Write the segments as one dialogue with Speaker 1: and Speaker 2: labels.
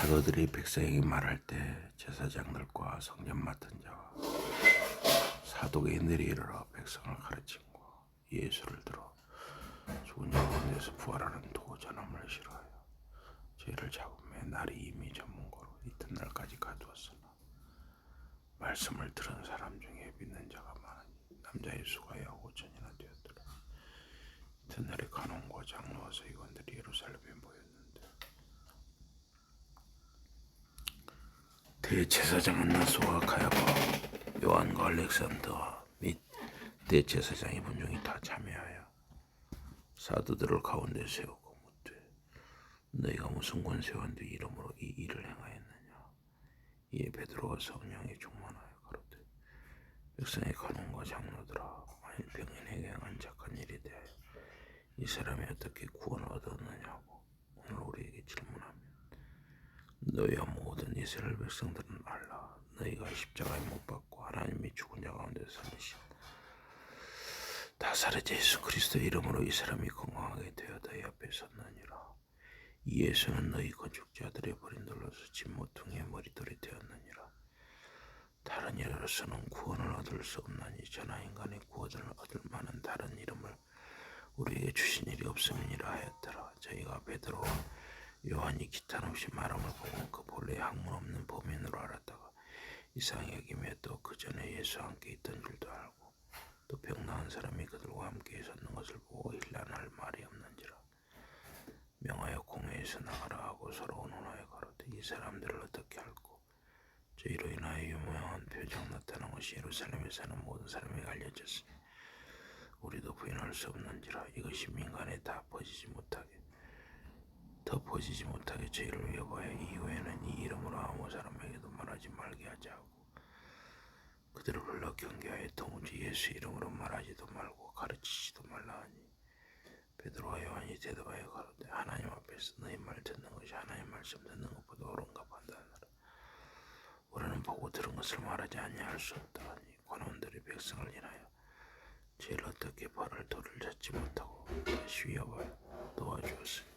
Speaker 1: 사도들이 백성에게 말할 때 제사장들과 성전 맡은 자와 사도계인들이 일어나 백성을 가르친고 예수를 들어 자 가운데서 부활하는 도전함을 싫어하여 죄를 잡음에 날이 이미 전문고로 이튿날까지 가두었으나 말씀을 들은 사람 중에 믿는 자가 많으니 남자의 수가 약 5천이나 되었더라. 이튿날에 간원과 장로와 서기관들이 예루살렘에 모였는데 대제사장 안나소와 가야바 요한과 알렉산더 및 대제사장의 분중이 다 참여하여 사도들을 가운데 세우고 묻되 너희가 무슨 권세와 네 이름으로 이 일을 행하였느냐? 이에 베드로가 성령에 충만하여 가로되 백성의 간원과 장로들아 만일 병인에게 행한 착한 일에 대하여 이 사람이 어떻게 구원을 얻었느냐고 오늘 우리에게 질문하면 너희와 모든 이스라엘 백성들은 알라. 너희가 십자가에 못 박고 하나님이 죽은 자 가운데 살리신 다사르제 예수 그리스도의 이름으로 이 사람이 건강하게 되어 너희 앞에 섰느니라. 이 예수는 너희 건축자들의 버린 돌로서 진모퉁이의 머리돌이 되었느니라. 다른 일로서는 구원을 얻을 수 없나니 전하 인간의 구원을 얻을 만한 다른 이름을 우리에게 주신 일이 없음이니라 하였더라. 저희가 베드로와 요한이 기탄 없이 말함을 보고 그 본래 학문 없는 범인으로 알았다가 이상히 여기며 또 그 전에 예수와 함께 있던 줄도 알고 또 병 나은 사람이 그들과 함께 섰는 것을 보고 힐난할 말이 없는지라 명하여 공회에서 나가라 하고 서로 언론하여 가로되 이 사람들을 어떻게 할꼬 저희로 인하여 유명한 표적 나타난 것이 예루살렘에 사는 모든 사람에게 알려졌으니 우리도 부인할 수 없는지라 이것이 민간에 다 퍼지지 못하게 더 퍼지지 못하게 저희를 위협하여 이후에는 이 이름으로 아무 사람에게도 말하지 말게 하자 하고 그들을 불러 경계하여 도무지 예수 이름으로 말하지도 말고 가르치지도 말라 하니 베드로와 요한이 대답하여 가로되 하나님 앞에서 너희 말 듣는 것이 하나님 말씀 듣는 것보다 옳은가 판단하라. 우리는 보고 들은 것을 말하지 아니할 수 없다 하니 관원들이 백성을 인하여 죄를 어떻게 벌을 돌을 찾지 못하고 다시 위협하여 도와주었으니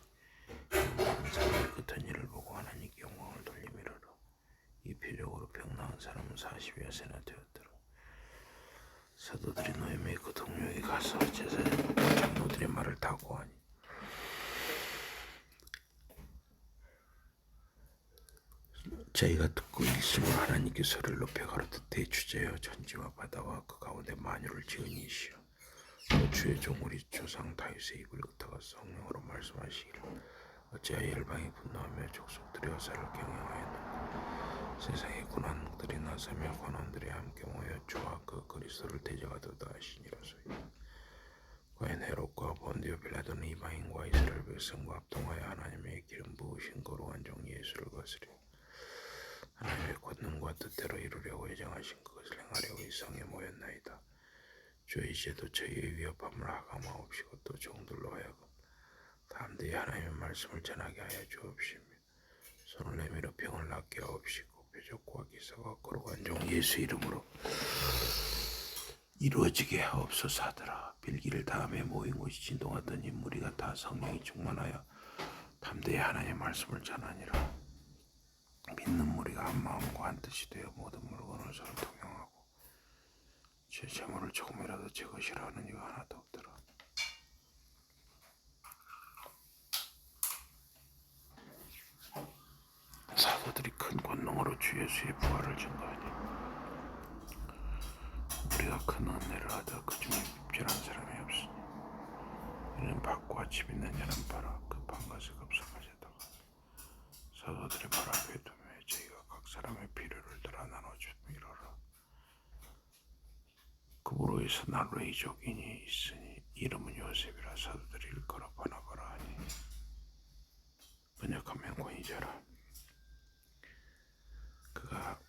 Speaker 1: 모든 사람이 같은 일을 보고 하나님께 영광을 돌리미로라 이 표적으로 병 나은 사람은 40여 세나 되었더라 사도들이 노예의 그 동료에게 가서 제사장 장로들의 말을 다 고하니 저희가 듣고 일심을 하나님께 소리를 높여 가로되 대주제여 전지와 바다와 그 가운데 만유를 지으니시여. 또 주의 종 우리 조상 다윗의 입을 긋다가 성령으로 말씀하시기를 어찌하여 열방이 분노하며 족속들이 화살을 경영하였는고 세상의 고난들이 나서며 권원들이 함께 모여 주와 그 그리스도를 대적하도다 하시니라 소이 과연 헤롯과 본디오 빌라도는 이방인과 이스라엘 백성과 합동하여 하나님의 기름 부으신 거룩한 종 예수를 거스려 하나님의 권능과 뜻대로 이루려고 예정하신 그것을 행하려고 이 성에 모였나이다. 주의 이제도 저희의 위협함을 하감하옵시고 또 종들로 하여금 담대히 하나님의 말씀을 전하게 하여 주옵시며 손을 내밀어 병을 낫게 하옵시고 표적과 기사와 거룩한 종 예수 이름으로 이루어지게 하옵소서 하더라 빌기를 다음에 모인 곳이 진동하더니 무리가 다 성령이 충만하여 담대히 하나님의 말씀을 전하니라 믿는 무리가 한 마음과 한 뜻이 되어 모든 물건을 서로 통용하고 제 재물을 조금이라도 제 것이라 하는 이가 하나도 없더라. 사도들이 큰 권능으로 주 예수의 부활을 증거하니 우리가 큰 은혜를 하다 그 중에 핍절한 사람이 없으니 이는 받고 아침 있는 자는 바라 급한 것을 급성하셨다가 사도들이 발 앞에 두며 저희가 각 사람의 필요를 따라 나눠주미로라 그부로에서 난로의 족인이 있으니 이름은 요셉이라 사도들이 일컬어 바나바라 하니 번역하면 권위자라 그가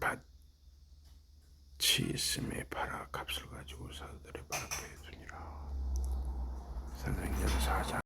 Speaker 1: 밭이 있음에 팔아 값을 가지고 사도들의 발 앞에 두니라. 사도행전 4장